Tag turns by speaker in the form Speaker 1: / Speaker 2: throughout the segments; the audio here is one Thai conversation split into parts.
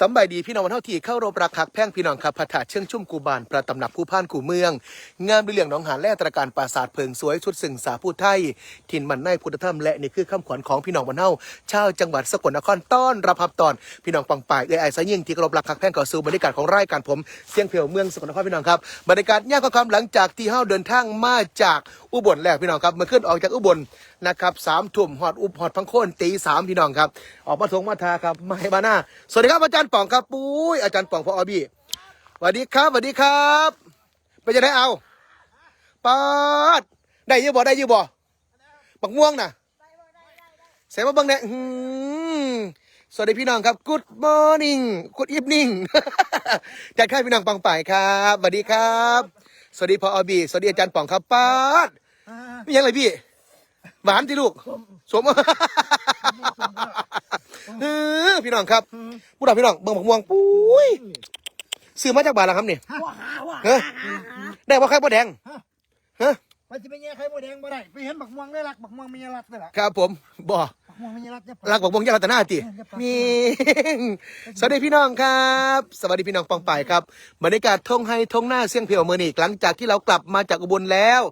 Speaker 1: สำบายดีพี่น้องวันเท่าที่เข้ารบรักคักแพ่งพี่น้องครับพระธาตุเชิงชุ่มกูบานประตำหนักผู้พ่านกูเมือง งามด้วยเหลี่ยงหนองหานแล่ตระการปราสาทเพิงสวยชุดสึงสาผู้ไทย ถิ่นมันในพุทธธรรมและนี่คือคำขวัญของพี่น้องวันเท่าชาวจังหวัดสกลนครต้อนรับรับตอนพี่น้องปังป่ายเอ้ยไอ้สายยิ่งที่เคารบรักคักแพ่งก่อสู่บรรยากาศของรายการผมเสียงเพลวเมืองสกลนครพี่น้องครับบรรยากาศยากกว่าคำหลังจากที่เฮาเดินทางมาจากอุบลแล้วพี่น้องครับเมื่อขึ้นออกจากอุบล นะครับสามทุ่มหอดอุบหอดพังโคนตีสามพี่น้องครับ ออกมาทงมาทาครับมาให้บาหน้าสวัสดีครับอาจารย์ป่องครับปุ้ยอาจารย์ป่องพออบีสวัสดีครับสวัสดีครับไปจะได้เอาปาดได้อยืบ่ได้อยืบ่บักม่วงน่ะเสียมาเบังเนี่ยสวัสดีพี่น้องครับ Good morning Good evening จากค่ายพี่น้องปังป่ายครับสวัสดีครับ สวัสดีพออบีสวัสดีอาจารย์ป่องครับปาดไมียังไงพี่ หวานที่ลูก สมเออพี่น้องครับผู้ดาพี่น้องเบิ่งบักม่วงปุ้ยซื้อมาจากบ้านแล้วครับนี่
Speaker 2: ว่าหาว่า
Speaker 1: เฮ้ยได้บ่ไข่บ่แดงฮะ
Speaker 2: มันจะเป็นแง่ไข่มดแดงบ่ได้ไปเห็นบักม่วงได้รักบักม่วงมีรักได้ล่ะ
Speaker 1: ครับผมบ่
Speaker 2: บักม่วงมีรักจะ
Speaker 1: รักบักม่วงยาวแต่หน้าติมี สวัสดีพี่น้องครับ สวัสดีพี่น้องปองป่ายครับบรรยากาศทงไฮทงหน้าเสียงเพียวเมือนี่หลังจากที่เรากลับมาจากอุบลแล้ว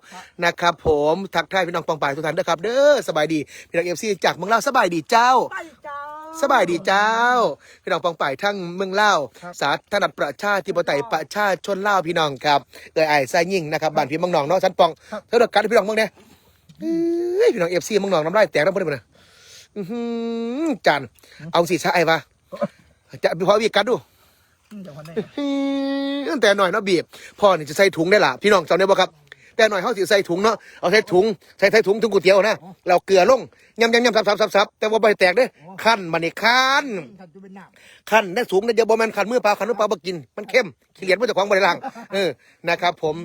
Speaker 1: นะครับ ผมทักทายพี่น้องปองป่ายทุกท่านด้วยครับ เด้อสบายดีพี่น้องเอฟซีจากเมืองลาวสบายดีเจ้า
Speaker 2: ไปเจ้า
Speaker 1: สบายดีเจ้า พี่น้องปองป่ายทั้งเมืองเล่าวสาธารณรัฐประชาธิปไตยประชาชนเล่าวพี่น้องครับเอ่ยไอ้ไส้ยิ่งนะครับบ้านพี่เมืองหนองเนาะชั้นปองเท่าเดียวกันพี่น้องเมืองเนี่ยเอ้ยพี่น้องเอฟซีเมืองหนองน้ำลายแตกน้ำบ่ได้บ่เนี่ยอื้อหือจันเอาสีชาไอ้ปะจะพอบีบกัดดู
Speaker 2: เดี๋ยวคนนี้
Speaker 1: อื้อตั้งแต่หน่อยเนาะบีบพ่อนี่จะใส่ถุงได้ล่ะพี่น้องจำได้บ่ครับ แต่หน่อยเขาสิใส่ถุงเนาะเอาใส่ถุงใส่ใส่ถุงถุงก๋วยเตี๋ยวนะเราเกลือลงยำยำยำซับซับซับซับแต่ว่าใบแตกเด้ขั้นมันนี่ขั้น
Speaker 2: ท่านจะเป็นน้
Speaker 1: ขั้นได้สูงได้เยอะบ่แม่นขั้นมือเปล่าขั้นมือเปล่าบ่กิน มันเข้มขี้เหรียญมาจากของบริลังเออนะครับ ผม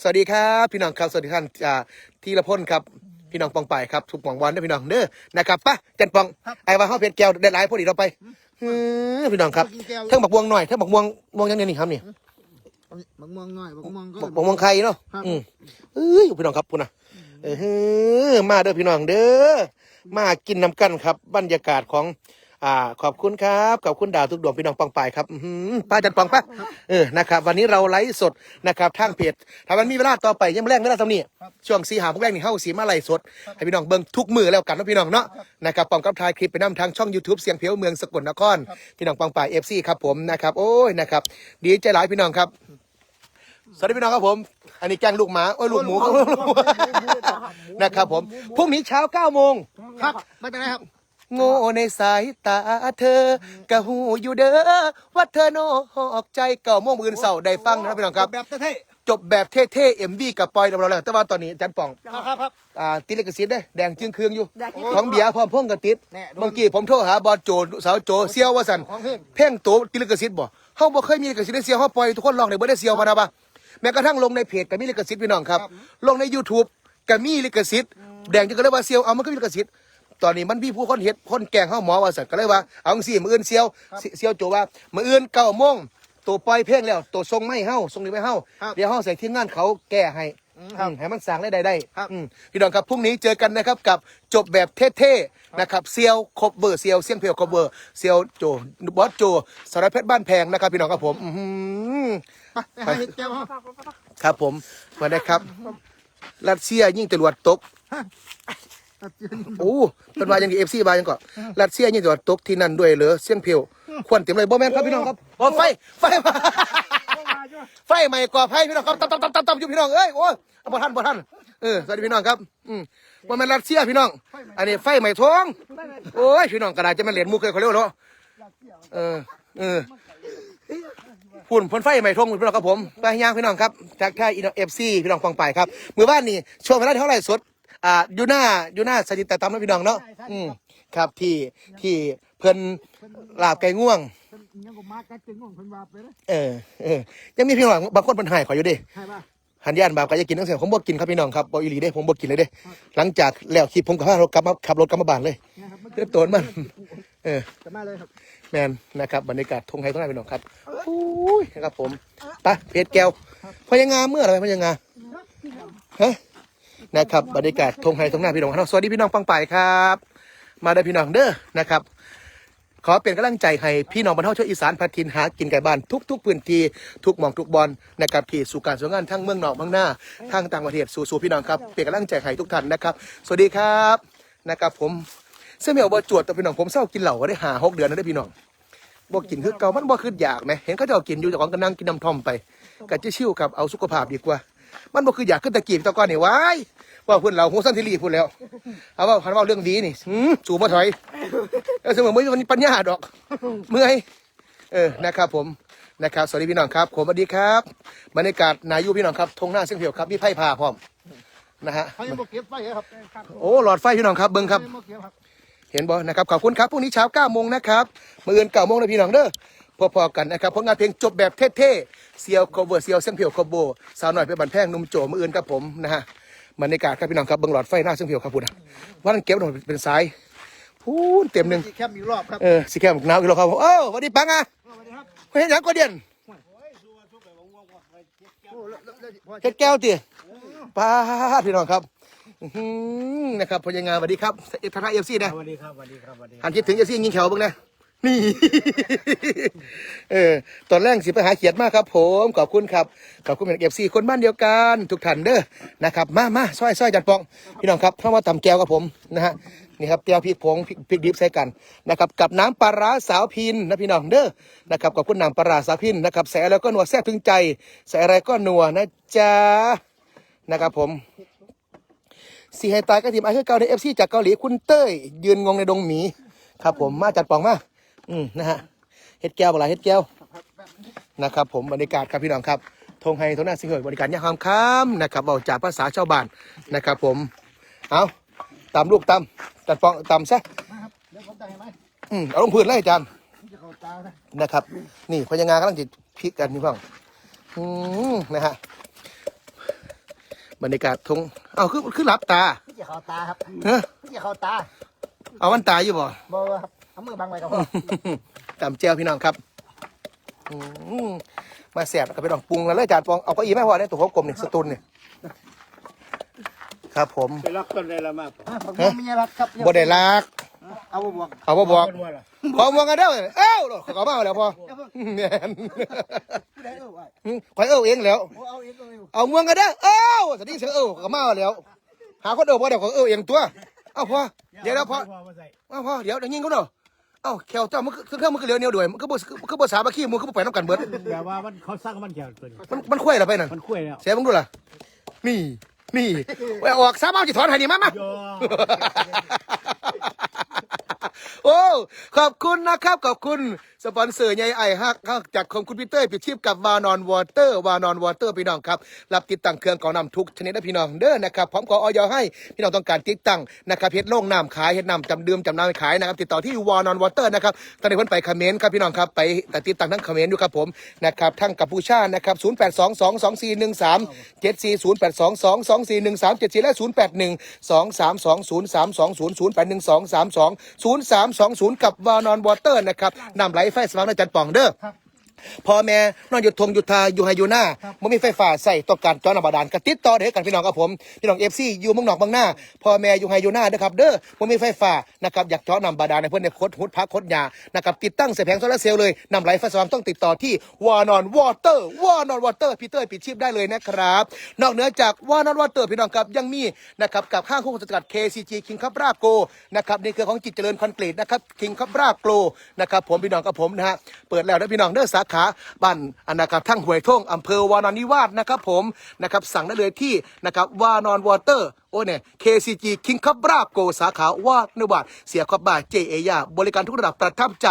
Speaker 1: สวัสดีครับพี่น้องครับสวัสดีท่านอ่าทีละพ่นครับพี่น้องปองไปครับทุกหวังวันเด้อพี่น้องเด้อนะครับปะจันปองไอ้ว่าเฮาเพชรแก้วได้หลายพอดีเราไปฮือพี่น้องครับเทั้งบักม่วงหน่อยเทั้งบักม่วงม่วงยังไงนี่ครับนี่ำ
Speaker 2: บักม่วงน้อยบักม่วงก็
Speaker 1: บักบักม่วงไข่เนาะอืมเอ้ยพี่น้องครับพุ่นนะเออฮือมาเด้อพี่น้องเด้อมากินน้ำกันครับ บรรยากาศของ อ่า ขอบคุณครับขอบคุณดาวทุกดวงพี่น้องปองปายครับอื้อหือป้าจันปองปะเออนะครับ วันนี้เราไลฟ์สดนะครับทางเพจถ้ามันมีเวลาต่อไปยังไม่แรงไม่ได้ทำนี่ช่วงสีหาพวกแรกนี่เข้าสีมาไลฟ์สดให้พี่น้องเบิ่งทุกมือแล้วกันนะพี่น้องเนาะนะครับปองกับทายคลิปไปนํทางช่อง YouTube เสียงเพียวเมืองสกลนครพี่น้องปองปายเอฟซีครับผมนะครับโอ้ยนะครับดีใจหลายพี่น้องครับ สวัสดีพี่น้องครับผม อันนี้แกงลูกหมาโอ้ยลูกหมูนะครับผมพรุ่งนี้เช้า9โมง
Speaker 2: ครับไม่เป็นไรครับ
Speaker 1: โง่ในสายตาเธอกะหูอยู่เด้อว่าเธอนอกใจเก่าโมงมื่นเสาร์ได้ฟังนะครับพี่น้องครับ
Speaker 2: แบบเท่
Speaker 1: จบแบบเท่ๆเอ็มวีกับปอยเราแล้วแต่ว่าตอนนี้อาจันป่อง
Speaker 2: ๆครับครับครับ
Speaker 1: อ่าติดลิขสิทธิ์ได้แดงจึงเครืองอยู่ของเบียร์พร้อมพ่วงกับติด
Speaker 2: แน่โดน
Speaker 1: เมื่อกี้ผมโทรหาบอสโจสาวโจเซียวว่าสัน
Speaker 2: ของเพลง
Speaker 1: เพ่งโตติดลิขสิทธิ์บ่เฮาบ่เคยมีลิขสิทธิ์ได้เซียวเฮาปล่อยทุกคนลองได้บ่ได้เซียวพะนะบ่ะ แม้กระทั่งลงในเพจก็มีลิขสิทธิ์พี่น้องครับ ลงใน YouTube ก็มีลิขสิทธิ์แดงจึงก็เลยว่าเซียวเอามันก็มีลิขสิทธิ์ตอนนี้มันมีผู้คนเฮ็ดคนแกล้งเฮาหมอว่าสันก็เลยว่าเอาจังซี่มื้ออื่นเซียวเซียวโจว่ามื้ออื่น9โมงตัวปล่อยเพลงแล้วตัวส่งไม่เฮาส่งนี่ไม่เฮาเดี๋ยวเฮาใส่ทีมงานเขาแก้ให้อืมให้มันสั่งได้ได้ได้อืมพี่น้องครับพรุ่งนี้เจอกันนะครับกับจบแบบเท่ๆนะครับเซียวครบเบอร์เซียวเซียงเพียวครบเบอร์เซียวโจบอสโจสารเพชรบ้านแพงนะครับพี่น้องครับผมอื้อหือ
Speaker 2: ไปให้แก้วครับ
Speaker 1: ครับผมมาได้ครับ รัสเซียยิ่งจรวดตกโอ้เป็นว่าย่างดีเอฟซีบายังก่อนรัสเซียยิ่งจรวดตกที่นั่นด้วยเหรอเสียงเพียวควันเต็มเลยบ่แม่นครับพี่น้องครับโอ้ไฟไฟมาไฟใหม่ก่อไฟพี่น้องครับตับตับตับตับตับอยู่พี่น้องเอ้ยโอ้บ่ทันบ่ทันเออสวัสดีพี่น้องครับอืมว่ามันรัสเซียพี่น้อง อันนี้ไฟใหม่ทองโอ้ยพี่น้องกระดาษจะมันเหรียญมุกเลยเขาเรียกว่าเนาะเออเออ พุ่นพ่นไฟใหม่ทองพี่น้องครับผมไปย่างพี่น้องครับจากท่าอินเอฟซีพี่น้องฟังไปครับมือบ้านนี่ช่วงเวลาเท่าไหร่สดอ่าอยู่หน้าอยู่หน้าสถิตตามนะพี่น้องเนาะอืมครับที่ที่เพิ่นลาบไก่ง่วง
Speaker 2: ยังก็มากัดจึงของเพิ่นว่าไปเลย
Speaker 1: เออเออยังมีพี่น้องบางคนเป็นหายขออยู่เดิ
Speaker 2: ใช่ป่ะ
Speaker 1: หันยานบาปก็จะกินตั้งแต่ผมบ่กินครับพี่น้องครับบ่อีหลีเด้ผมบ่กินเลยเด้หลังจากแล้วคลิปผมก็พารถกลับมาขับรถกลับมาบ้านเลย
Speaker 2: นะครับมัน
Speaker 1: เรียบตัวมัน เออ
Speaker 2: จะมาเลยครับ
Speaker 1: แมนนะครับบรรยากาศทงไทยทงไหนพี่น้องครับโอ้ยนะครับผมไปเพชรแก้วพยังงาเมื่อไหรพยังงาฮะนะครับบรรยากาศทงไทยทงหน้าพี่น้องครับสวัสดีพี่น้องปังป่ายครับ มาได้พี่น้องเด้อนะครับ ขอเป็นกำลังใจให้พี่น้องบรรเทาชาวอีสานพัทินหากินไก่บ้านทุกๆพื้นที่ทุกหมองทุกบอลนะครับที่สู่การสู่งานทั้งเมืองนอกเมืองหน้าทั้งต่างประเทศสู่สู่พี่น้องครับเป็นกำลังใจให้ทุกท่านนะครับ สวัสดีครับนะครับผม เสื้อเหมียวบ่จวดแต่พี่น้องผมเศร้ากินเหล้าก็ได้หาหกเดือนแล้วได้อพี่น้องบ่กินคือเก่ามันบ่คืออยากไหมเห็นเขาเจ้ากินอยู่แต่ของก็นั่งกินน้ำท่อมไปก็จะชิวครับเอาสุขภาพดีกว่า มันบ่คืออยากขึ้นตะกี้ตะก้อนนี่ว้ายว่าพุ่นเราหูสั้นทีรีพูดแล้วเอาว่าพันว่าเรื่องดีนี่หืมสู่มาถอยเออเสมอมือมันปัญญาดอก เมื่อยเออนะครับผมนะครับสวัสดีพี่น้องครับผมสวัสดีครับบรรยากาศนายุพี่น้องครับทงหน้าเสียงเพียวครับมีไพ่พาพร้อมนะฮะ
Speaker 2: เขายังบ่เก็บไฟครับ
Speaker 1: โอ้หลอดไฟพี่น้องครับเบิ้งครับ
Speaker 2: เขายังบ่เก็บครับ
Speaker 1: เห็นบ่นะครับขอบคุณครับพรุ่งนี้เช้า9โมงนะครับมื่อเอือน9โมงนะพี่น้องเด้อพอๆกันนะครับผลงานเพลงจบแบบเท่ๆเซียวโคเวอร์เซียวเสียงเพียวโคโบสาวหน่อยเป็นบันแพงหนุ่มโจมื่อเอือนครับผมนะฮะบรรยากาศครับพี่น้องครับเบิ้งหลอดไฟหน้าเสียงเพียวครับพูดนะว่านั่นเก็บหน่อยเป็นสายพูนเต็มหนึ่ง
Speaker 2: ที่แคมป์อีกรอบครับ
Speaker 1: เออสิแค่หมกหนาวอีกแล้วครับโอ้สวัสดีปังอะ
Speaker 2: สวัสดีครับ
Speaker 1: เห็นหยังก็เดียน
Speaker 2: โอ้แล้วแล้วแล้ว
Speaker 1: เฮ็ดแก้วตีป้าดพี่น้องครับ อื้อหือนะครับพญางานสวัสดีครับเอฟทาเอฟซีนะ
Speaker 2: สวัสดีครับสวัสดีครับสวัสดี
Speaker 1: หันคิดถึงเอฟซียิงแขวบ้างนะ นี่ เออ ตอนแรกสิไปหาเขียดมากครับ ผม ขอบคุณครับ ขอบคุณเป็นเอฟซีคนบ้านเดียวกัน ทุกท่านเด้อ นะครับ มามาซอยซอยจัดปอง พี่น้องครับเข้ามาตำแก้วกับผมนะฮะ นี่ครับแก้วพริกผงพริกพริกดิบใส่กันนะครับ กับน้ำปลาร้าสาวพินนะพี่น้องเด้อ นะครับ ขอบคุณน้ำปลาร้าสาวพินนะครับ ใส่อะไรก็นัวแซ่บถึงใจ ใส่อะไรก็นัวนะจ๊ะ นะครับผม สีไฮตายก็ทีมไอคือเกาในเอฟซีจากเกาหลีคุณเต้ย ยืนงงในดงหมี ครับผมมาจัดปองมา อืมนะฮะเฮ็ดแก้วอะไรเฮ็ดแก้วนะครับผมบรรยากาศครับพี่น้องครับทงไฮทงหน้าสิงห์บริการยามค่ำค่ำนะครับเอาจากภาษาชาวบ้านนะครับผมเอาตามลูกตามจัดปองตามซะ
Speaker 2: มาครับเดี๋ยวผมจะให้ไหม
Speaker 1: อืมเอาลงพื้นเลยอาจารย์
Speaker 2: นจะเข้าตานะ
Speaker 1: ครับ นี่พญางากำลังจะพลิกกันนี่พ่องอืมนะฮะ บรรยากาศทงเอาคือคือหลับตา
Speaker 2: มันจะเข้าตาครับ
Speaker 1: เฮ้ย
Speaker 2: มันจะเข้าตา
Speaker 1: เอาวันตาอยู่บ่
Speaker 2: บ่ครับเอามือบังไว้ครับพ่อ
Speaker 1: ตำเจียวพี่น้องครับอืมมาแสบกับพี่น้องปรุงแล้วเลยจานปองเอาเก็อีแม่พอได้ตัวเขากลมนี่สตูนนี่ครับผม
Speaker 3: ไปล็อกต้นได้ละมาก
Speaker 2: อะบักม่วงมีอะไรครับ
Speaker 1: บ่ได้ลาก
Speaker 2: เอาบ่บวก
Speaker 1: เอาบ่บอก
Speaker 3: ต้นว่าล่ะ
Speaker 1: ขอมวงกันเด้อเอ้าขอมาแล้วพอแม่น
Speaker 2: ผู้ใดเออไว้
Speaker 1: ข่อยเอ้าเองแล้ว
Speaker 2: โอ้เอาเองเอาเอง
Speaker 1: เอามวงกันเด้อเอ้าสวัสดีเสือเอ้าขอมาแล้ว หาคนเอ้าบ่เดี๋ยวขอเอ้าเองตัวเอ้าพอเดี๋ยวแล้วพอ
Speaker 3: มาใส่
Speaker 1: เอ้าพอเดี๋ยวเดี๋ยวยิงเขาเด้อเอ้าแขวเจ้ามันคือเครื่องมันคือเหลียวเหนียวด้วยมันคือบ่มันคือบ่สามัคคีมันคือบ่ไปนํกันเบิด
Speaker 3: แบบว่ามันเขาสร้างมันแก่ตัวนี้
Speaker 1: มันมันคุ้ยแล้วไปนั่น
Speaker 3: มันคุ้ยแล้ว
Speaker 1: เสียมึงดูล่ะนี่นี่ไว้ออกสามเอาจิถอนให้นี่มามา
Speaker 3: โอ้
Speaker 1: ขอบคุณนะครับขอบคุณสปอนเซอร์ใหญ่ไอฮักฮักจากของคุณพีเตอร์ปิดชีพกับวานอนวอเตอร์วานอนวอเตอร์พี่น้องครับรับติดตั้งเครื่องกรองน้ำทุกชนิดนะพี่น้องเด้อนะครับพร้อมขอออยให้พี่น้องต้องการติดตั้งนะครับเฮ็ดโล่งน้ำขายเฮ็ดน้ำจำดื่มจำน้ำขายนะครับติดต่อที่วานอนวอเตอร์นะครับตอนนี้เพิ่นไปคอมเขมรครับพี่น้องครับไปติดตั้งทั้งคอมเขมรอยู่ครับผมนะครับทั้งกัมพูชานะครับ0 8 2 2 2 4 1 3 7 4 0 8 2 2 2 4 1 3 7 4และ0 8 1 2 3 2 0 3 2 0 0 8 1 2 3 2 0 3 2 0 กับวานอนวอเตอร์นะครับนำไหลไฟสว่างในจันทร์ป่องเด้อ พ่อแม่นอนอยู่ทงอยู่ทาอยู่ไฮอยู่หน้าไม่มีไฟฟ้าใส่ต้องการจอน้ำบาดาลกระติดต่อเด้อกันพี่น้องครับผมพี่น้องเอฟซีอยู่เมืองนอกเมืองหน้าพ่อแม่อยู่ไฮอยู่หน้าเด้อครับเด้อไม่มีไฟฟ้านะครับอยากเจาะน้ำบาดาลในเพื่อนในคดหุดพักคดยานะครับติดตั้งเสียแผงโซลาร์เซลล์เลยนำไหลไฟสว่างต้องติดต่อที่วานอนวอเตอร์วานอนวอเตอร์พีเตอร์ปิดชีพได้เลยนะครับ นอกเหนือจากวานอนวอเตอร์พี่น้องครับยังมีนะครับกับข้างคู่สกัด KCG King คับราโกนะครับนี่คือของจิตเจริญคอนกรีตนะครับ King คับราโกนะครับผมพี่น้องกับผมนะฮะเปิดแล้วนะพี่น้องเด้อสาขาบ้านอันนะครับทั้งหวยท่งอำเภอวานอนนิวาสนะครับผมนะครับสั่งได้เลยที่นะครับวานอนวอเตอร์โอ้เนี่ย KCG King คับราโกสาขาวาดนวาสเสียขอบบ่าเจเอยาบริการทุกระดับประทับใจ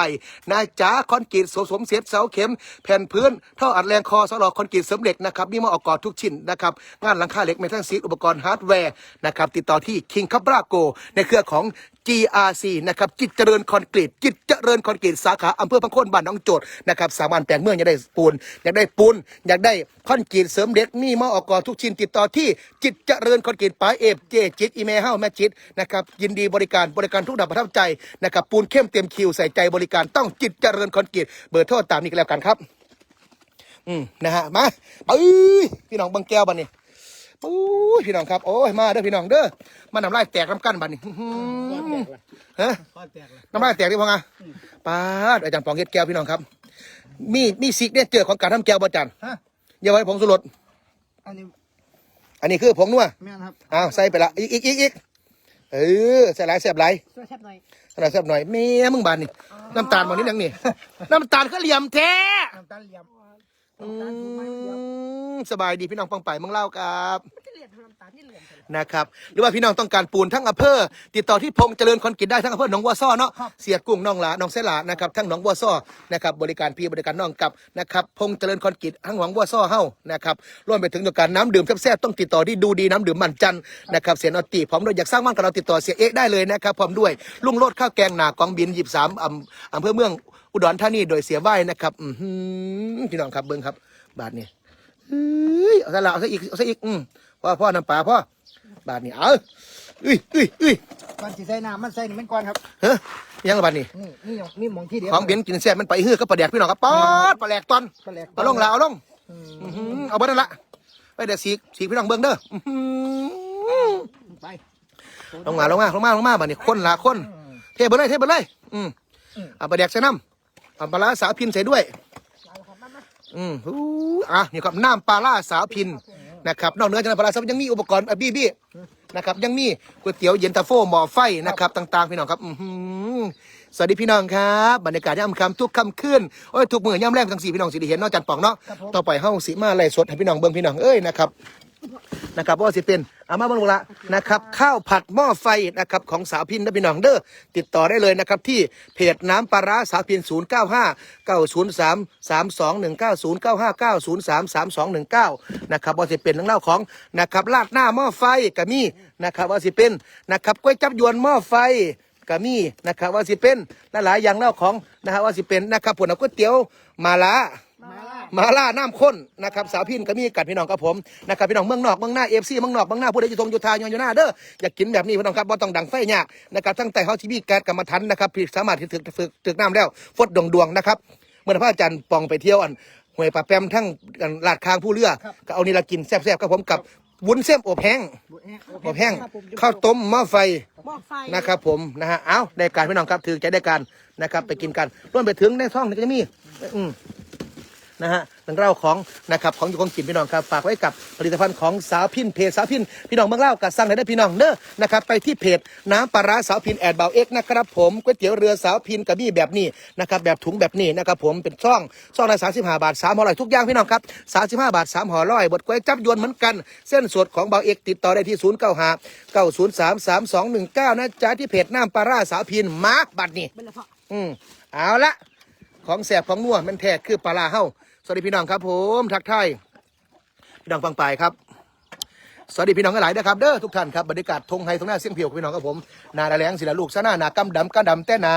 Speaker 1: นะจ้าคอนกรีตสวมเสียเสาเข็ม แผ่นพื้นท่ออัดแรงคอสลอคอนกรีตเสริมเหล็กนะครับมีมาออกกอดทุกชิ้นนะครับงานหลังคาเหล็กเมทัลซีดอุปกรณ์ฮาร์ดแวร์นะครับติดต่อที่ King คับราโกในเครือของ GRC นะครับจิตเจริญคอนกรีตจิตเจริญคอนกรีตสาขาอำเภอพังโคนบ้านหน้องโจดนะครับสามารถแปลงเมืองอยากได้ปูนอยากได้ปูนอยากได้คอนกรีตเสริมเหล็กมีมาออกกอทุกชิ้นติดต่อที่จิตเจริญคอนกรีตปลายเอฟเจจิตอีเมลเฮ้าแม่จิตนะครับยินดีบริการบริการทุกดับประทับใจนะครับปูนเข้มเต็มคิวใส่ใจบริการต้องจิตเจริญคอนกรีตเบอร์โทรตามนี้ก็แล้วกันครับ อืมนะฮะมาเอ้ยพี่น้องบางแก้วบันนี้ ปุ้ยพี่น้องครับโอ้ยมาเด้อพี่น้องเด้อมาน้ำลายแตกน้ำกั้นบันนี้อื้อหือฮะ
Speaker 3: ข้อแตกละ
Speaker 1: น้ำลายแตกดิพ่อไงป้าดอาจารย์ปองเฮ็ดแก้วพี่น้องครับ มีมีซิกเนี่ยเจอของการทำแก้วบ่อาจารย์
Speaker 2: ฮะ
Speaker 1: อย่าไว้ผงสุรส
Speaker 2: อันนี้
Speaker 1: อันนี้คือผงนัว
Speaker 2: แม่นครับ
Speaker 1: อ้าวใส่ไปละอีกอีกอีกอีกเออใส่หลายแซ่บหลาย
Speaker 4: ช่วยแซ่บหน่อย
Speaker 1: ใส่หลายแซ่บหน่อยแม่มึงบานนี่น้ำตาลบ่นี้นังนี่ น้ำตาลก็เหลี่ยมแท้
Speaker 2: น้ำตาลเหลี่ยม
Speaker 1: อืมสบายดีพี่น้องปังไปมึงเล่าครับ
Speaker 4: ที่เหลือทำน้ำตาลที่เหลือ
Speaker 1: นะครับ หรือว่าพี่น้องต้องการปูนทั้งอำเภอ ติดต่อที่พงษ์เจริญคอนกรีตได้ทั้งอำเภอหนองบัวซ้อเนาะเสียกุ้งน้องหลาน้องเสหลานะครับ ทั้งหนองบัวซ้อนะครับ บริการพี่บริการน้องกับนะครับ พงษ์เจริญคอนกรีตทั้งหนองบัวซ้อเฮ้านะครับรวมไปถึงการน้ำดื่มแซ่บๆต้องติดต่อที่ดูดีน้ำดื่มมันจันทร์นะครับเสียนอตตีพร้อมด้วยอยากสร้างบ้านกับเราติดต่อเสียเอกได้เลยนะครับพร้อมด้วยลุงโลดข้าวแกงหนากองบินหยิบสามอำอำเภอเมือง อุดรธานีโดยเสียไหวนะครับอือหือพี่น้องครับเบิ้งครับ บาทนี้เฮ้ยเอาซะละเอาซะอีกเอาซะอีกอืมพ่อพ่อน้ำปลาพ่อบาทนี้เอาเอ้ยเอ้ยเอ้ย
Speaker 2: ก่อนสิใส่น้ำมันใส่นี่มันก่อนครับ
Speaker 1: เฮ้ยยังละบาทนี้
Speaker 2: นี่นี่นี่หมองที่เดียว
Speaker 1: ของเบียนกินแซ่บมันไปเฮือก็ประแดกพี่น้องครับป๊อดปลาแหลกตอน
Speaker 2: ปลาแหลกตอน
Speaker 1: เอาลงละเอาลงอื้อหือเอาเบิ้นั่นละไปเดี๋ยวสีสีพี่น้องเบิ้งเด้ออื้อหือ
Speaker 2: ไป
Speaker 1: ลงมาลงมาลงมาลงมาบาทนี้คนละคนเทเบิ้เลยเทเบิ้เลยอืมเอาปลาแดกใส่น้ำ เอาปลาร้าสาวพินใส่ด้วย อืมอู้อะนี่ครับน้ำปลาล่าสาวพินนะครับ นอกเหนือจากนั้นปลาล่าสาวพินยังมีอุปกรณ์อะบี้บี้นะครับ ยังมีก๋วยเตี๋ยวเย็นตาโฟหม้อไฟนะครับ ต่าง ๆ พี่น้องครับอื้อหือสวัสดีพี่น้องครับบรรยากาศย่ำค่ำทุกค่ำคืนโอ้ยทุกมื้อย่ำแรกทั้งสี่พี่น้องสิได้เห็นเนอกจันป่องเนาะต่อไปเฮาสิมาไล่สดให้พี่น้องเบิ่งพี่น้องเอ้ยนะครับ นะครับว่าสิเป็นอามาบังลุงละนะครับ ข้าวผัดหม้อไฟนะครับของสาวพินนะพี่น้องเด้อติดต่อได้เลยนะครับ ที่เพจน้ำปลาร้าสาวพิน 0 9 5 9 0 3 3 2 1 9 0 9 5 9 0 3 3 2 1 9นะครับว่าสิเป็นเรื่องเล่าของนะครับลาดหน้าหม้อไฟกะมีนะครับว่าสิเป็นนะครับก๋วยจับยวนหม้อไฟกะมีนะครับว่าสิเป็นหลายๆอย่างเล่าของนะครับว่าสิเป็นนะครับผลก๋วยเตี๋ยวมาลา
Speaker 2: มาล่า
Speaker 1: มาล่าน้ำข้นนะครับสาวพินก็มีกัดพี่น้องกับผมนะครับพี่น้องเมืองนอกเมืองหน้าเอฟซีเมืองนอกเมืองหน้าผู้ใดอยู่ตรงอยู่ทางอยู่หน้าเด้ออยากกินแบบนี้พี่น้องครับว่าต้องดังไฟยากนะครับตั้งแต่เขาทีวีแก๊สกรรมฐานนะครับพี่สามารถที่ถึกฝึกถึกน้ำแล้วฟดดวงดวงนะครับเมื่อพระอาจารย์ปองไปเที่ยวอันห้วยป่าแปมทั้งอันลาดคางผู้เรือก็เอานี่ละกินแซ่บๆกับผมกับวุ้นเส้นอบแห้ง
Speaker 2: บุแห้งโอเค
Speaker 1: อบแห้งข้าวต้มหม้อไฟ
Speaker 4: หม้อไฟ
Speaker 1: นะครับผมนะฮะเอาได้การพี่น้องครับถือใจได้การนะครับไปกินกันร่วมไปถึงในท้องนี่ก็จะมีอืม นะฮะเรื่องเล่าของนะครับของอยู่ของกินพี่น้องครับฝากไว้กับผลิตภัณฑ์ของสาวพินเพจสาวพินพี่น้องเมืองเล่ากับสั่งได้ได้พี่น้องเด้อนะครับไปที่เพจน้ำปลาร้าสาวพินแอดเบาเอ็กนะครับผมก๋วยเตี๋ยวเรือสาวพินกระบี่แบบนี้นะครับแบบถุงแบบนี้นะครับผมเป็นช่องช่องละสามสิบห้าบาทสามห่อร้อยทุกอย่างพี่น้องครับสามสิบห้าบาทสามห่อร้อยบดก๋วยจับยวนเหมือนกัน เส้นสดของเบาเอกติดต่อได้ที่ศูนย์เก้าห้าเก้าศูนย์สามสามสองหนึ่งเก้านะจ๊ะที่เพจน้ำปลาร้าสาวพินมาร์กบัตรนี่
Speaker 4: เป็นละเพาะ
Speaker 1: อืมเอาละของแสบของนัวมันแท้คือปลาร้าเฮา สวัสดีพี่น้องครับ ผมทักทายพี่น้องฟังไปครับ สวัสดีพี่น้องหลายนะครับเด้อทุกท่านครับบรรยากาศทงไฮทงหน้าเสียงเพียวพี่น้องครับผมนาดาแรงศิลาลูกสะหน้าหนากำดำกำดำแต่นา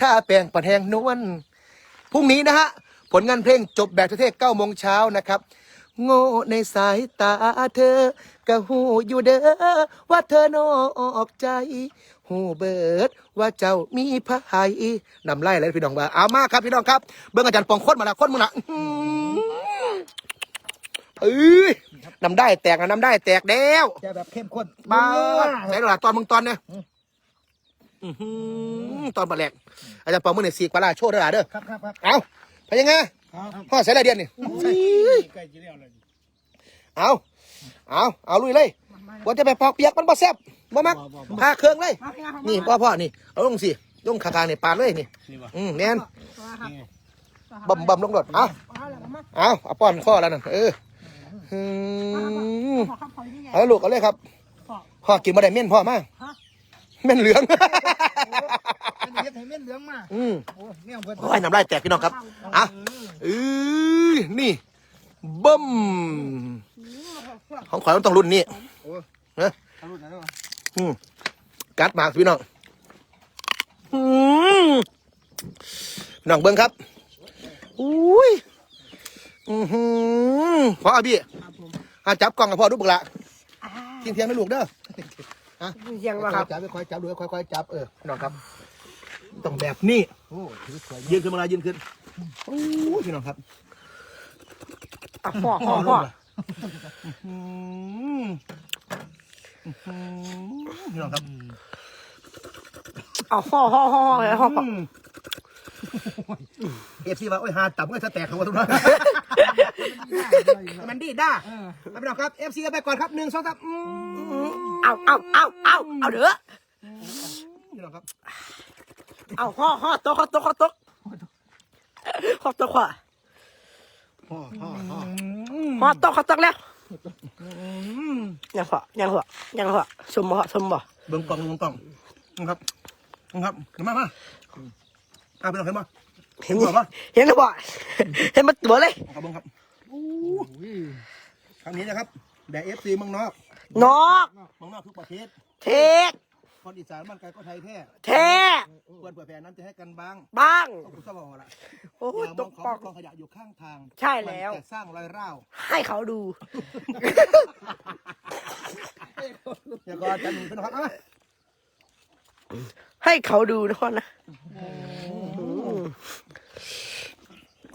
Speaker 1: ถ้าแปลงปัดแหงนวลพรุ่งนี้นะฮะผลงานเพลงจบแบบเท่ๆเก้าโมงเช้านะครับ โง่ในสายตาเธอ กะหูอยู่เด้อว่าเธอนอกใจหูเบิดว่าเจ้ามีพายนำไล่เลยพี่น้องว่าเอามาครับพี่น้องครับเบิ่งอาจารย์ปองค้นมาละค้นมึงละอื้อหือเอ้ยนำได้แตกนะนำได้แตกแล้ว
Speaker 2: จะแบบเข้มข้น
Speaker 1: บ้า
Speaker 2: นัว
Speaker 1: ไหนล่ะตอนมึงตอนเนี่ยอื้อหือตอนปลาแหลกอาจารย์ปองมึงเนี่ยสีกปลาร้าโชว์เด้อล่ะเด้อ
Speaker 2: ครับครับครับ
Speaker 1: เอาไปยังไง
Speaker 2: เอาเอา
Speaker 1: พ่อใส่อะไรเดียนนี่
Speaker 3: ใกล้จะแล้วเลย
Speaker 1: เอา เอาเอาลุยเลยว่าจะไปปอกเปียกมันบ่แซ่บบ่มักพาเครื่องเลย
Speaker 4: มาพี่ครับ
Speaker 1: นี่พ่อพ่อนี่เอาลงสิลงคางๆนี่ปาดเลยนี่
Speaker 3: นี่วะ
Speaker 1: อืมแน่น
Speaker 4: มาครับ
Speaker 3: นี่
Speaker 1: บ่มบ่มลงรถเอา
Speaker 4: เอาเลยมา
Speaker 1: เอาเอาป้อนข้อแล้วนั่นเอออืม
Speaker 4: ขอครับขอที่ใหญ่
Speaker 1: เอาลูกเอาเลยครับ
Speaker 4: ขอ
Speaker 1: พ่อกินมาได้เม่นพ่อมา
Speaker 4: ฮะ
Speaker 1: เม่นเหลือง
Speaker 2: อันนี้เฮ็ดให้เม็ดเหลืองมา
Speaker 1: อืม
Speaker 2: โอ้เนี่ยเพิ่น
Speaker 1: โอ้ยน้ำลายแตกพี่น้องครับอะเออนี่บึ้ม ของขวัญมันต้องรุ่นนี้
Speaker 2: โอ้
Speaker 1: เนอะ
Speaker 2: เอารุ่นนั้นเอา
Speaker 1: อืมกัดหมากพี่น้องอืมน้องเบิ้งครับอุ้ยอือหือพ่อพี่
Speaker 4: ครับผม
Speaker 1: อาจับกล้องกับพ่อดูบุกละ
Speaker 4: อ่า
Speaker 1: เทียงเทียงนะลูกเด้อ
Speaker 4: ยังวะครับ
Speaker 1: จับค่อยๆจับดูค่อยๆจับเออน้องครับต้องแบบนี้
Speaker 2: โอ้ถือสวย
Speaker 1: ยืนขึ้นมาละยืนขึ้นโอ้ยพี่น้องครับ
Speaker 4: อะพ่อพ่อพ่อ
Speaker 1: อืมอื้อหือ พี่น้องครับ
Speaker 4: เอาพ่อพ่อพ่อเลยพ่อ
Speaker 1: เอฟซีว่าโอ้ยหาตับก็จะแตกของวัตถุนั้นมันดีด้าเอาไปน้องครับเอฟซีไปก่อนครับหนึ่งสองสาม
Speaker 4: เอาเอาเอาเอาเอาเด้อ
Speaker 1: พี่น้องครับ
Speaker 4: เอาห่อห่อโต๊ะห่อโต๊ะโต๊ะห่อโต๊ะขวา
Speaker 1: พ่อพ่อพ่อ
Speaker 4: ห่อโต๊ะห่อโต๊ะแล้วยังหัวยังหัวยังหัวสมบ่สมบ่
Speaker 1: เบิ่งกล่องเบิ่งกล่องนะครับนะครับเห็นไหมมาอ่าพี่น้องเห็นไหม
Speaker 4: เห็นบ่เห็นบ่เห็นมันตัวเลย
Speaker 1: ครับเบิ่งครับครั้งนี้นะครับแด่เอฟซีเมืองนอก
Speaker 4: นอก
Speaker 1: เมืองนอกทุกประเทศ
Speaker 4: เทก
Speaker 1: คนอีสานบ้านไกลก็ไทยแท้
Speaker 4: เท
Speaker 1: ควรเปิดแผ่น้ำจะให้กันบ้าง
Speaker 4: บ้าง
Speaker 1: ก็คุณสบอกละ
Speaker 4: โอ้
Speaker 1: อยย่าม
Speaker 4: ต
Speaker 1: อง
Speaker 4: ก
Speaker 1: ของ
Speaker 4: ปอก
Speaker 1: กองขยะอยู่ข้างทาง
Speaker 4: ใช่แล้ว
Speaker 1: มันจะสร้างรอยร้าว
Speaker 4: ให้เขาดู
Speaker 1: เดี๋ยวก็จะหนุนเป็นครับอะ
Speaker 4: ให้เขาดูนะพ่อนะ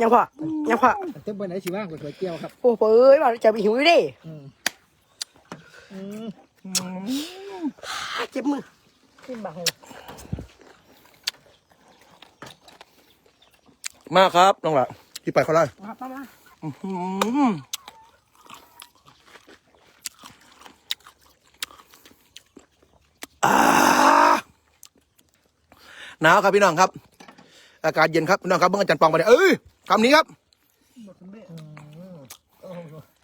Speaker 4: ยังพอยังพอ
Speaker 2: เต็มไปไหนสิว่างกว่าก๋วยเตี๋ยวครับ
Speaker 4: โอ้โหเอ้ยว่าจะไปหิวอยู่ดิเจ็บมือ ขึ้นบังเลย
Speaker 1: มาครับน้องละที่ไปเขาไล่
Speaker 4: มาป้ามา
Speaker 1: หนาวครับพี่น้องครับ อากาศเย็นครับพี่น้องครับเมื่ออาจารย์ปองมาเนี่ยเอ้ยคำนี้ครับ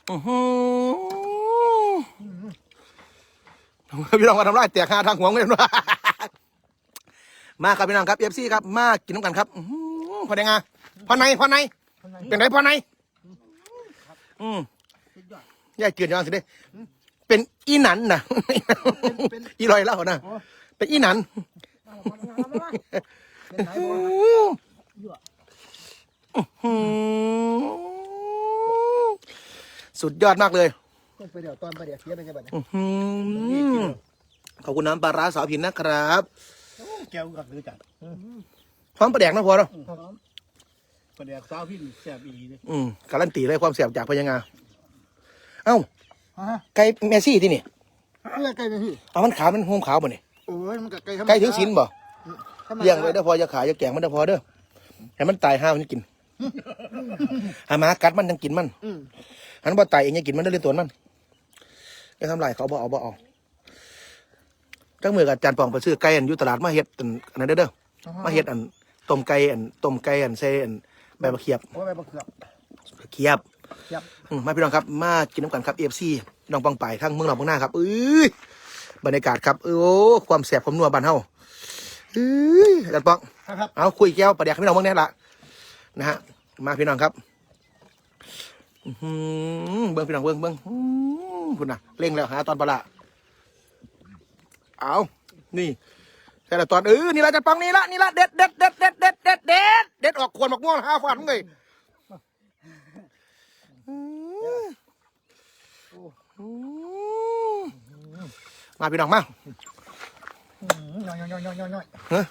Speaker 1: อื้อหือ พี่น้องมาทำไรแตกหาทางหัวเงินว่ามาครับพี่น้องครับเอฟซีครับมากินน้ำกันครับอื้อหือพอได้งาพอในพอในเป็นไรพอในอืมยายเกินยังสิเด้เป็นอีหนันนะอีลอยเล่านะเป็นอีหนัน
Speaker 2: เป็นไหนบ่
Speaker 1: อืมสุดยอดมากเลย
Speaker 2: ไปเดี๋ยวตอนไปเดี๋ยวเสียไปจะบัด
Speaker 1: อื้อหือขอบคุณน้ำปลาร้าสาวผินนะครับ
Speaker 3: แก้วกับคือจัด
Speaker 1: พร้อมประแดกนะพอเนาะ
Speaker 3: ประเดี๋ยวสาวพี่แซ่บอีเลย
Speaker 1: อืมการันตีเลยความเสียบจากพยังงาเอ้า
Speaker 2: ฮะ
Speaker 1: ไก่เมซี่ที่นี่
Speaker 2: เพื่อไก่ไปพี่
Speaker 1: เอามันขาวมันโฮมขาวบ่นี่
Speaker 2: โอ้ยมันกับไก่
Speaker 1: ไก่ถึงศีลบ่เลี้ยงไว้เด้อพออย่าขายอย่าแกงมันเด้อพอเด้อให้มันตายห้าวมันกินหาหมากัดมันยังกินมัน
Speaker 2: อืม
Speaker 1: หันบ่ตายเองยังกินมันได้เลยตัวมัน จะทำลายเขาบ่เอาบ่เอาจังมือกับอาจารย์ปองไปซื้อไก่อันอยู่ตลาดมาเฮ็ดอันอันนั้นเด้อเด้อมาเฮ็ดอันต้มไก่อันต้มไก่อันใส่อันใบมะเขียบ
Speaker 2: โอ้ยไปบักเขือบ
Speaker 1: เขียบ
Speaker 2: เขียบ
Speaker 1: อืมมาพี่น้องครับ มากินน้ำกันครับเอฟซีน้องปองไปทั้งเมืองหนองเมืองหน้าครับเอ้ยบรรยากาศครับเออโอ้ความแสบความนัวบ้านเฮาเอ้ยอาจารย์ปอง
Speaker 2: ครับ
Speaker 1: เอาคุยแก้วประเดี๋ยวให้พี่น้องเมืองนี้ละนะฮะมาพี่น้องครับอื้อหือเบิ้งพี่น้องเบิ้งเบิ้งอื้อ คุณน่ะเร่งแล้วหาตอนปลาละเอานี่แต่ละตอนเออนี่ละอาจารย์ปองนี่ละนี่ละเด็ดเด็ดเด็ดเด็ดเด็ดเด็ดเด็ดเด็ดออกขวดหมกม่วงห้าฟันเลยมาพี่น้องมา
Speaker 2: ย่อยย่อยย่อยย่อยย่อยย่อย
Speaker 1: เฮ้ย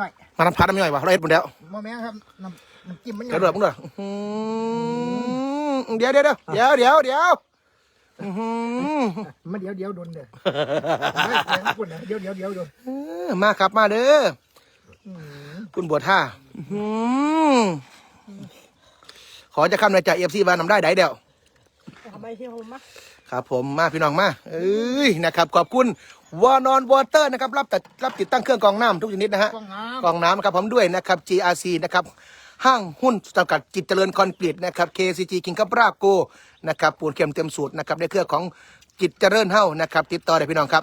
Speaker 2: ย่อย
Speaker 1: มาทำพัดน้ำย่อยวะเราเห็ดหมดแล้ว
Speaker 2: โมแม่ครับน้ำน้ำจิ้มมัน
Speaker 1: เดี๋ยวเดือดมึงเดือดอื้อหือเดี๋ยวเดี๋ยวเดี๋ยวเดี๋ยวเดี๋ยวเดี๋ยว อื้อหือ
Speaker 2: มันเดี๋ยวเดี๋ยวโดนเด้อไม่แข็งกุ่นเดี๋ยวเดี๋ยวเดี๋ยวโดน
Speaker 1: เออมาครับมาเด้อคุณบวชท่าอื้อหือขอจะคำในใจเอฟซีบ้านนำได้ไดเดียว
Speaker 4: ทำไมที่ผมมา
Speaker 1: ครับผมมาพี่น้องมาเอ้ยนะครับขอบคุณวอนอนวอเตอร์นะครับรับตัดรับติดตั้งเครื่องกรองน้ำทุกชนิดนะฮะ
Speaker 2: กล้องน้
Speaker 1: กรองน้ำครับผมด้วยนะครับ GRC นะครับห้างหุ้นจำกัดจิตเจริญคอนกรีตนะครับ KCG กิงคับราโก นะครับปูนเข็มเต็มสูตรนะครับในเครือของจิตเจริญเฮ้านะครับติดต่อได้พี่น้องครับ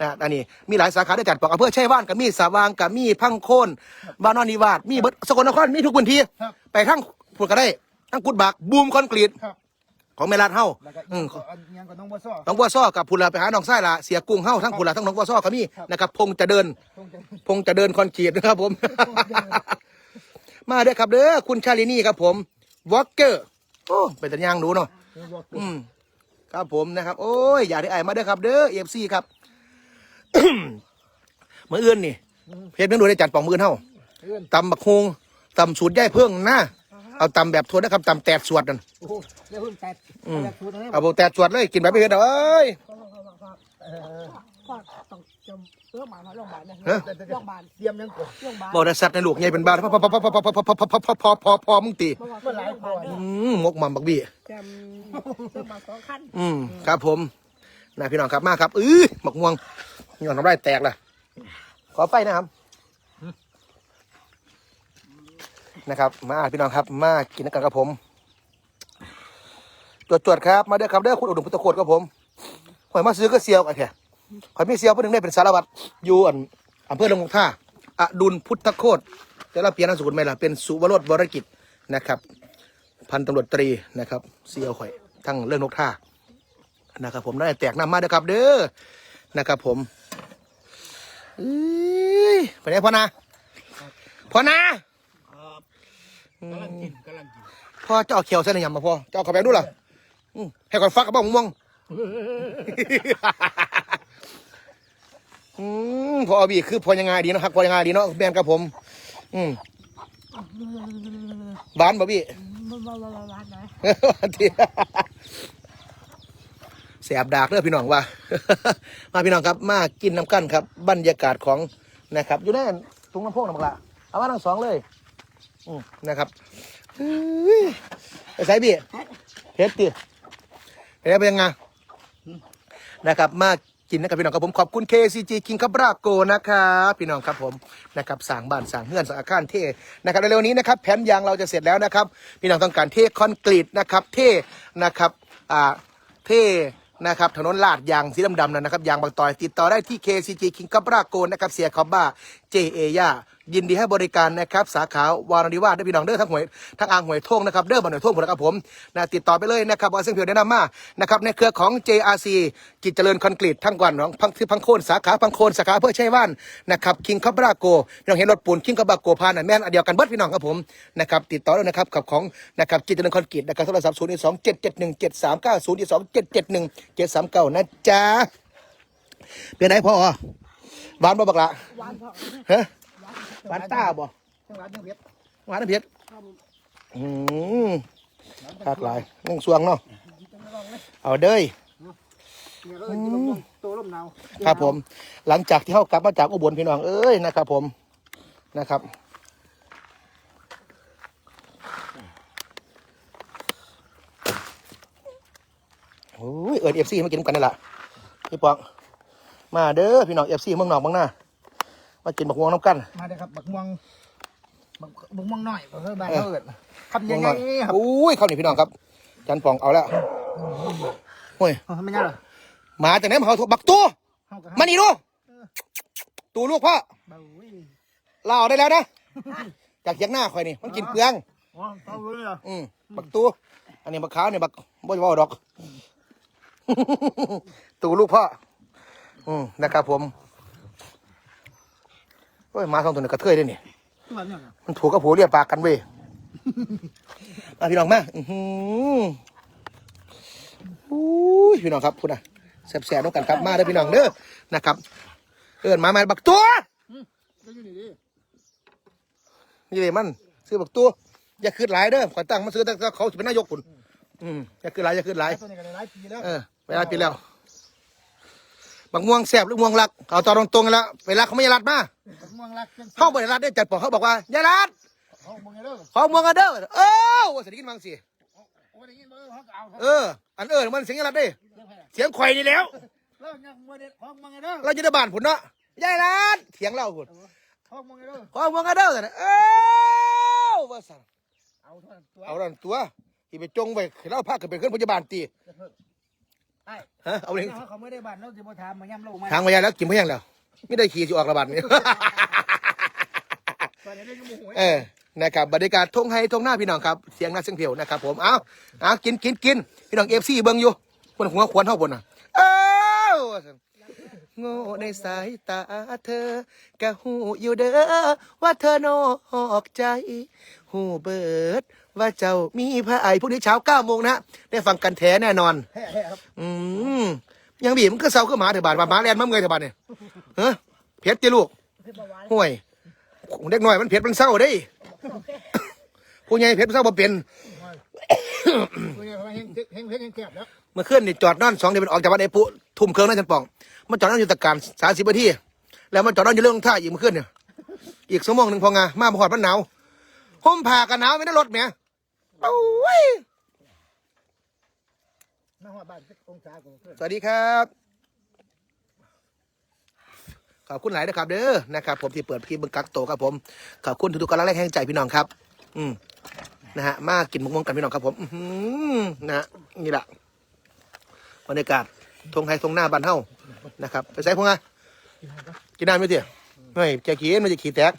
Speaker 1: นะอันนี้มีหลายสาขาด้วยกันปอกอำเภอชัยว่านกับมีสาวางกับมีพังโคนบ้านนอนนิวาสมีเบิดสกลนครมีทุกพื้นที่ไปทั้งพูดก็ได้ทั้งกุดบากบูมคอนกรีต
Speaker 2: ครับ
Speaker 1: ของเมลาดเฮ้าำ
Speaker 2: แล้วก็
Speaker 1: อืม
Speaker 2: ยังก็น้องบัวซ้อ
Speaker 1: น้องบัวซ้อกับพุนลาไปหาน้องไส้ละเสียกุ้งเฮ้าทั้งพุนลาทั้งน้องบัวซ้อก็มีนะครับพงจะเดิน
Speaker 2: คงจะ
Speaker 1: พงจะเดินคอนกรีตนะครับผม มาเด้อครับเด้อคุณชาลินี่ครับผมวอลเกอร์โอ้เป็นตัญญางดูเนาะ อืมครับผมนะครับ โอ้ยอย่าได้ไอายมาเด้อครับ เด้อเอฟซีครับ มืออื่นนี่เพจเมนูได้จัดปองมืออนเท่า
Speaker 2: เอื้อน
Speaker 1: ตำบักฮงตำสูตรย่ายเพิ่งนะเอาตำแบบทวนนะครับตำแตดสวดนั่น
Speaker 2: โอ้โหเดี๋ยวเพิ่งแตก
Speaker 1: อืม
Speaker 2: แตกสูตรนะ
Speaker 1: เอาโบแตดสวดเลยกินแบบไม่เผ็ดเอาเอ้ย
Speaker 2: เออ
Speaker 4: พ่อต้องจม เรื่องหมายมาโรงพยาบาลนะ
Speaker 1: ฮะ
Speaker 4: โรงพยาบาล
Speaker 2: เตรียมยังก่อน
Speaker 4: โรงพยาบาล
Speaker 1: บอกได้สัตว์ในลูกใหญ่เป็นบ้าพอพอพอพอพอพอพอพอพอพอพอพอพอมึงตี
Speaker 4: เมื่อวานเป็นโรงพยาบาล
Speaker 1: อืมมกมันบักบี้
Speaker 4: จำเรื่องมาสองขั้น
Speaker 1: อืมครับผมนะพี่น้องครับมาครับอื้อหมกม่วงย้อนน้ำลายแตกเลยขอไฟนะครับนะครับ มาพี่น้องครับ มากินกันกับผมจวดจวดๆครับ มาเด้อครับเด้อคุณอุดมพุทธโคตรครับผมข่อยมาซื้อก็เซียวกันแค่ ข่อยมีเซียวผู้หนึ่งได้เป็นสารวัตรอยู่อันอำเภอลงท่าอดุลพุทธโคตรแต่เราเปลี่ยนนามสกุลไหมล่ะเป็นสุวรสวรกิจนะครับ พันตำรวจตรีนะครับเซียวข่อยทั้งเรื่องนกท่านะครับ ผมได้แตกน้ำมาเด้อครับ เด้อนะครับ ผมเอ้ยไปไหนพ่อนาพ่อนา
Speaker 3: ครับกำลังกินกำลังกิน
Speaker 1: พ่อเจ้าเอาเขียวเส้นยำมาพ่อเจ้าเอาเข้าไปดูล่ะอืมให้ก่อนฟักกับบ้องม่วง อืมพอเอาบีคือพอยังไงดีเนาะครับพอยังไงดีเนาะแมนกับผม อืมหวานบ่บี้
Speaker 4: มันมาละลานนะ
Speaker 1: ที่แสบดากเด้อพี่น้องว่า มาพี่น้องครับ มากินน้ำกั้นครับ บรรยากาศของนะครับ อยู่ในถุงน้ำพวกน้ำปลาเอามาทั้งสองเลยอืมนะครับเฮ้ยไปใส่บีเฮ็ดดี้เป็นยังไงนะครับ มา กินนะครับพี่น้องครับผมขอบคุณ KCG King ครับราโกนะครับพี่น้องครับผมนะครับสั่งบ้านสั่งเฮือนสั่งอาคารเท่นะครับเร็วๆนี้นะครับแผ่นยางเราจะเสร็จแล้วนะครับ พี่น้องต้องการเท่คอนกรีตนะครับเท่นะครับอ่าเท่นะครับถนนลาดยางสีดำๆนั่นนะครับยางบางตอยติดต่อได้ที่ KCG King ครับราโกนะครับเสียคอมบ้า JA ย่า ยินดีให้บริการนะครับสาขาวารานิวาสได้พี่น้องเด้อทั้งหวยทั้งอ่างหวยท่งนะครับเด้อบันหวยท่งผมนะครับผมนะติดต่อไปเลยนะครับว่าซึ่งเพียวแนะนำมานะครับในเครือของ JRC กิจเจริญคอนกรีตทั้งกวันของพังที่พังโคนสาขาพังโคนสาขาเพื่อใช้ว่านนะครับคิงคับราโกพี่น้องเห็นรถปูนคิงคับราโกพานน่ะแม่นอันเดียวกันเบิดพี่น้องครับผมนะครับติดต่อด้วยนะครับกับของนะครับกิจเจริญคอนกรีตนะครับโทรศัพท์ศูนย์สองเจ็ดเจ็ดหนึ่งเจ็ดสามเก้าศูนย์สองเจ็ดเจ็ดหนึ่งเจ็ดสามเก้านะจ๊ะเป็นไงพ่อหวานบ่บักละ
Speaker 4: วานพ่อ
Speaker 1: ฮะ หวานตาบ่
Speaker 2: จังหวัดยังเวียด
Speaker 1: หวานน้ำเพชรอืมคากหลายนึ่งสวงเนาะเอาเด้ย
Speaker 2: เนี่ยก็เลยกินมะม่วงโตร่มหนาว
Speaker 1: ครับผม หลังจากที่เขากลับมาจากอุบลพี่น้องเอ้ยนะครับ ผมนะครับโอ้ยเอิร์ดเอฟซีมากินกันนี่แหละพี่ปองมาเด้อพี่น้องเอฟซีเมืองนอกเมืองหน้า มากินบักม่วงน้ำกัน
Speaker 2: มาเลยครับบักม่วงบักบักม่วงน้อยบักเฮ้ยบ้านเขาเอิดคำยังไงครับ
Speaker 1: อุ้ยเข้านี่พี่น้องครับจันปองเอาแล้วโอ้ย
Speaker 2: เอาทำไมงั้นเหรอ
Speaker 1: หมาจากไหนมาเขาโทรบักตัว
Speaker 2: เฮากับ
Speaker 1: มานี่ดูตูลูกพ่อ
Speaker 2: เบาอุ้ย
Speaker 1: ลาออกได้แล้วนะจากเคียงหน้าคอยนี่มันกินเปลือง
Speaker 2: อ๋อเบาเลยเหรอ
Speaker 1: อืมบักตัวอันนี้บักขาวเนี่ยบักบ่จะว่าดอก ตูลูกพ่ออืมนะครับผม โอ้ยหมาสองตัวนี้กระเทยด้วยนี่
Speaker 2: มันเนี่ย
Speaker 1: มันถูกกับผัวเรียกปากกันเว้ยมาพี่น้องมาอื้อหืออุ้ยพี่น้องครับพูดนะแสบๆต้องกันครับมาเด้อพี่น้องเด้อนะครับ เอินมามาบักตัว
Speaker 2: ก็อยู่นี่ดิ
Speaker 1: นี่เลยมันซื้อบักตัวอย่าคืดหลายเด้อขอตั้งมาซื้อตั้งแต่เขาจะเป็นนายกคุณอืมอย่าคืดหลายอย่าคืดหลาย
Speaker 2: ตัวนี้ก็ได้หลายปีแล้ว
Speaker 1: เออเวลาปีแล้ว บักม่วงแสบหรือม่วงรักเอาตอนตรงๆกันแล้วเวลาเขาไม่ยารัดมา
Speaker 2: บักม่วงรักจัง
Speaker 1: เข้าบริรัดได้จัดปอกเขาบอกว่าอยารัด
Speaker 2: เขาบ่งเด้อ
Speaker 1: ขอม่วงกันเด้อเออว่าเสด็จกินมังสิ
Speaker 2: โอ้ยได้ยินบ่เออเขาก็เอา
Speaker 1: เอออันเออมันเสียงยารัดได้เสียงข่อยนี่แล้ว
Speaker 2: แล้วยังบ่ได้ของมึงเด้อ
Speaker 1: เราจะได้บ้านผุนเนาะยายรัดเถียงเราผุน
Speaker 2: ของมึงเด้อ
Speaker 1: ขอม่วงกันเด้อแต่เออว่าสั่ง
Speaker 2: เอาเท่านั้นตัว
Speaker 1: เอาดันตัวที่ไปจงไปเราพาขึ้นไปขึ้นพยาบาลตี
Speaker 2: ไอ้
Speaker 1: ฮะเอาเลย
Speaker 2: เขาไม่ได้บ้านเราสิบ่ถามมาย่ำโลกมา
Speaker 1: ทางพยาแล้วกินพยังแล้วไม่ได้ขี่สิออกระบาดนี่
Speaker 2: ตอนนี้ได้ยังบ่หวย
Speaker 1: เออนะครับบรรยากาศทงไฮทงหน้าพี่น้องครับเสียงนักเสียงเพียวนะครับผมเอาเอากินกินกินพี่น้องเอฟซีเบิ่งอยู่บนหัวขวานเท่าบนน่ะเอ้าโง่ในสายตาเธอกะหูอยู่เด้อว่าเธอนอกใจหูเบิด ว่าเจ้ามีพระไอพรุ่งนี้เช้าเก้าโมงนะได้ฟังกันแท้แน่นอน
Speaker 2: แท้ๆครับ
Speaker 1: อืมยังบีมันก็เศร้าก็หมาเถอะบาดว่าหมาแลนมาเมื่อยเถอะบาดเนี่ยเฮ้ยเพชรจีลูก
Speaker 4: คือประวัติ
Speaker 1: ห่วยเด็กหน่อยมันเผ็ดมันเศร้าได้ผู้ใหญ่เผ็ดมันเศร้าบ่เป็น
Speaker 2: ตัวนี้เขาเฮงเฮงเฮงเฮงแคบแล้ว
Speaker 1: เมื่อคืนนี่จอดนอนสองเดือนออกจากบ้านไอ้ปุทุ่มเครื่องนั่นจันป่องมันจอดนอนอยู่ตะการสามสิบนาทีแล้วมันจอดนอนอยู่เรื่องท่าอีกเมื่อคืนเนี่ยอีกชั่วโมงหนึ่งพองามาพอดมันหนาวห่มผ้ากันหนาวไม่ได้รถแหม่ โอ้ย
Speaker 2: น้าหัวบ้านองศาของเพื่อน
Speaker 1: สวัสดีครับ ขอบคุณหลายนะครับ เด้อนะครับ ผมที่เปิดคลิปเบึงกักโตครับผม ขอบคุณทุกๆกำลังแรงแห่งใจพี่น้องครับ อืมนะฮะมากินมุกมงกันพี่น้องครับ ผมอื้อหือนะฮะนี่แหละบรรยากาศทงไทยทงหน้าบ้านเฮานะครับ ไปใส่พงไงกินน้ำไหมเถี่ย ไม่จะขี้มันจะขี้แตก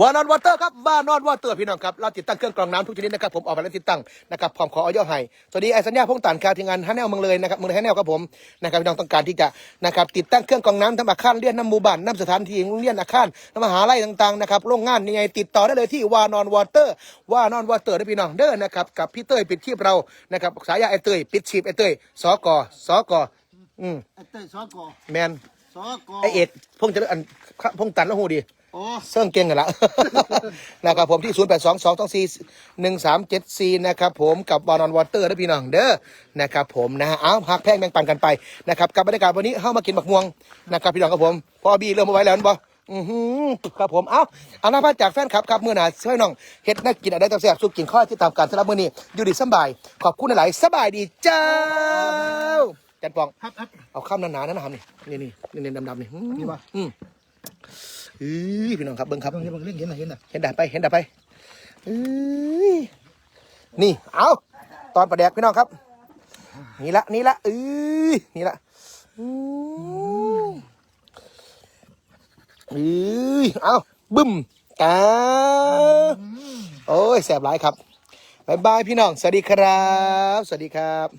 Speaker 1: วานอนวอเตอร์ครับวานอนวอเตอร์พี่น้องครับเราติดตั้งเครื่องกรองน้ำทุกชนิดนะครับผมออกมาแล้วติดตั้งนะครับพร้อมขอออยอให้สวัสดีไอ้สัญญาพงศ์ตานคาทีมงานฮันแนลเมืองเลยนะครับเมืองเลยฮันแนลครับผมนะครับพี่น้องต้องการที่จะนะครับติดตั้งเครื่องกรองน้ำทำอาคารเรียนน้ำหมู่บ้านน้ำสถานที่โรงเรียนอาคารน้ำมหาลัยต่างๆนะครับโรงงานยังไงติดต่อได้เลยที่วานอนวอเตอร์วานอนวอเตอร์นะพี่น้องเด้อนะครับกับพี่เต้ยปิดชีพเรานะครับสายาไอ้เต้ยปิดชีพไอ้เต้ยสกสกอืม
Speaker 2: ไอ้เต้ยซอกอ
Speaker 1: แมน
Speaker 2: ซอกอ
Speaker 1: ไอเอ็ดพงษ์เจะอันพงษ์ตันแล้วหูดี
Speaker 2: โอ้
Speaker 1: เสื่องเก่งกันละ นะครับผมที่ 0 8 2 2 2 4 1 3 7 4นะครับผมกับบอลนวอเตอร์นะพี่น้องเด้อนะครับผมนะฮะเอาหักแพงแบ่งปันกันไปนะครับกับบรรยากาศวันนี้เข้ามากินบักม่วงนะครับพี่น้องครับผมพอบีเริ่มมาไว้แล้วบ่อือหือครับผม เอาเอาหน้าพาจากแฟนครับครับเมื่อหนาช่วยน้องเฮ็ดนักกินอะไรต่างๆสุกกินข้าวที่ตามการสำหรับมื้อนี้อยู่ดีสำบาย ขอบคุณหลายๆสบายดีเจ้า จันปอง
Speaker 2: ครับครับ
Speaker 1: เอาข้ามหนาๆนั่นนะครับนี่นี่นี่นี่ดำๆนี่อืม
Speaker 2: นี่วะ
Speaker 1: อืมอือพี่น้องครับเบิ้งครับ
Speaker 2: เบิ่งเห็นเบิ่งเล่นเห็นน่ะเห็นน่ะ
Speaker 1: เห็นด่าไปเห็นด่าไปเอ้ยนี่ เอาตอนประแดกพี่น้องครับ นี่ละนี่ละเอ้ยนี่ละอืมเอ้ยเอาบึ้มกาโอ้ยแสบหลายครับบายบายพี่น้อง สวัสดีครับ สวัสดีครับ